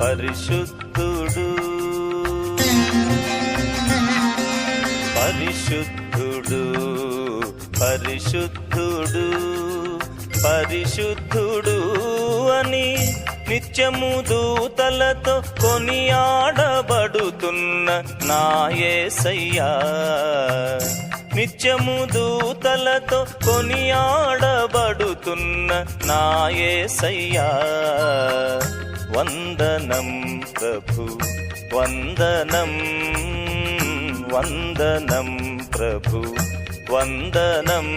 పరిశుద్ధుడు పరిశుద్ధుడు. పరిశుద్ధుడు పరిశుద్ధుడు అని నిత్యము దూతలతో కొనియాడబడుతున్న నా యేసయ్యా నిత్యము దూతలతో కొనియాడబడుతున్న నాయే యేసయ్యా వందనం ప్రభు వందనం వందనం ప్రభు వందనం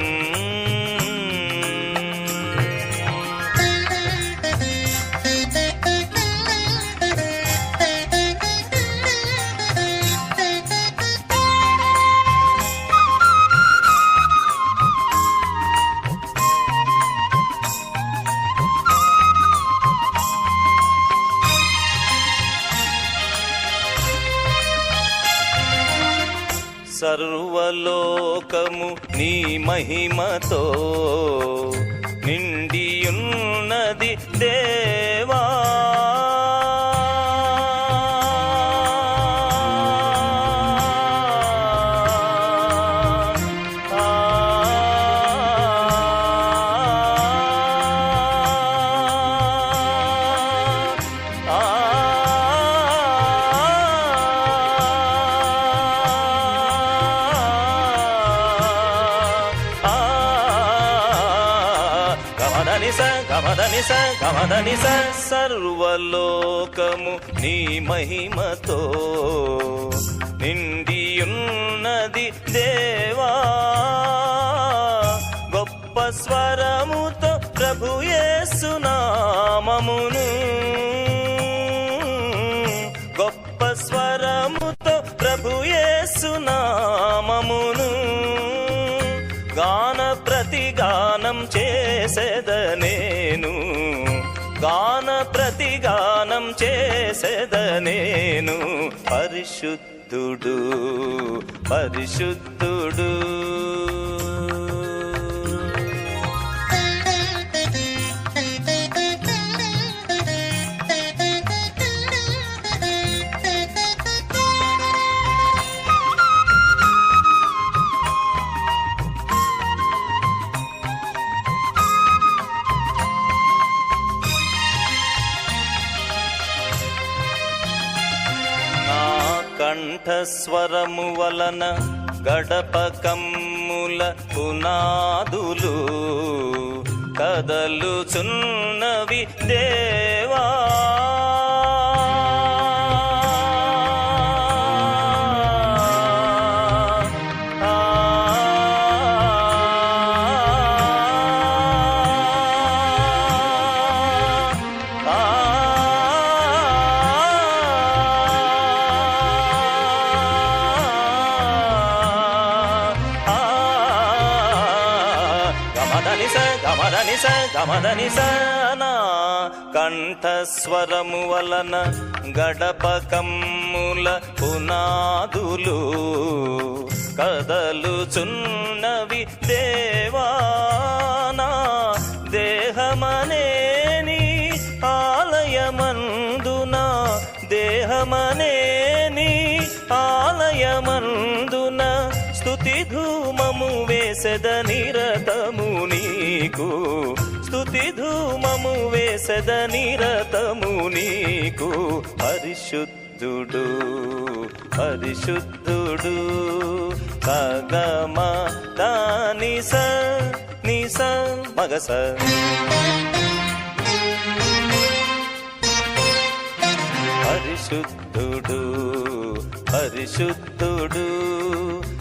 సర్వలోకము నీ మహిమతో నిండియున్నది దే గమదని స గమదని స గమదని సర్వలోకము నీ మహిమతో. నిండియున్నది దేవా గొప్ప స్వరముతో ప్రభు చేసేద నేను. గాన ప్రతిగానం చేసేద నేను. పరిశుద్ధుడు పరిశుద్ధుడు. కంఠస్వరము వలన గడప కమ్ముల పునాదులు కదలుచున్నవి దే గమదని స గమదని స గమదని నా కంఠస్వరము వలన గడపకమ్ముల పునాదులు కదలుచున్నవి దేవానా దేహమనేని ఆలయమందునా దేహమనేని ఆలయమందు వేసెద నిరతము నీకు. స్థుతి ధూమము వేసెద నిరతము నీకు. పరిశుద్ధుడు పరిశుద్ధుడు. కగమా దాని స ని స మగ పరిశుద్ధుడు పరిశుద్ధుడు.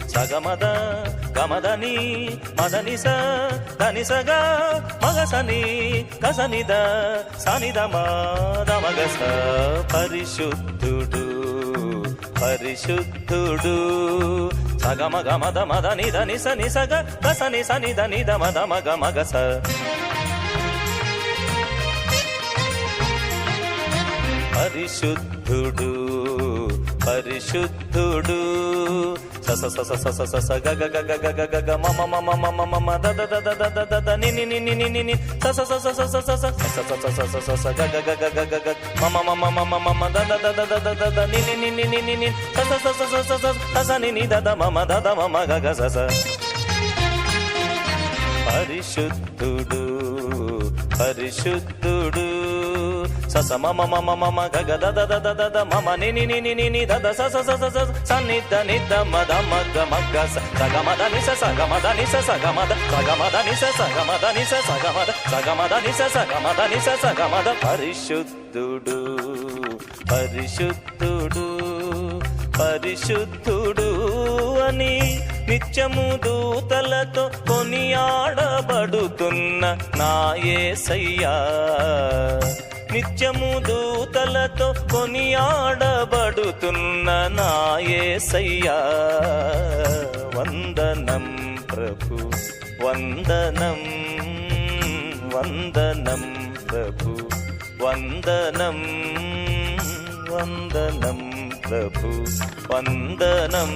సగమద గమదని మదని స దని మగసని కసనిద సనిద మాదమగస పరిశుద్ధుడు పరిశుద్ధుడు. సగమ గమద మద నిద నిస నిసగ కసని సనిద నిద మద మగ మగస పరిశుద్ధుడు పరిశుద్ధుడు. స స స స స స గ గ గ గ గ గ గ గ మ మ మ మ మ మ మ మ ద ద ద ద ద ద ద ద ని ని ని ని ని ని ని స స స స స స స స స స స స స స గ గ గ గ గ గ గ మ మ మ మ మ మ మ మ ద ద ద ద ద ద ద ద ని ని ని ని ని ని ని స స స స స స స స స ని ని ద ద మ మ ద ద మ మ గ గ స స పరిశుద్ధుడు పరిశుద్ధుడు సస మమ మమ మమ గగ దద దద దద మమ ని ని ని ని ని ని దద స స స స స నిద నిద మద మగ మగ స సగ మద ని స సగ మద ని స సగ మద సగ మద ని స సగ మద ని స సగ మద సగ మద ని స సగ మద ని స సగ మద పరిశుద్ధుడు పరిశుద్ధుడు పరిశుద్ధుడు అని నిత్యము దూతలతో కొనియాడబడుతున్న నాయే యేసయ్యా నిత్యము దూతలతో కొనియాడబడుతున్న నాయే యేసయ్యా వందనం ప్రభు వందనం వందనం ప్రభు వందనం వందనం ప్రభు వందనం.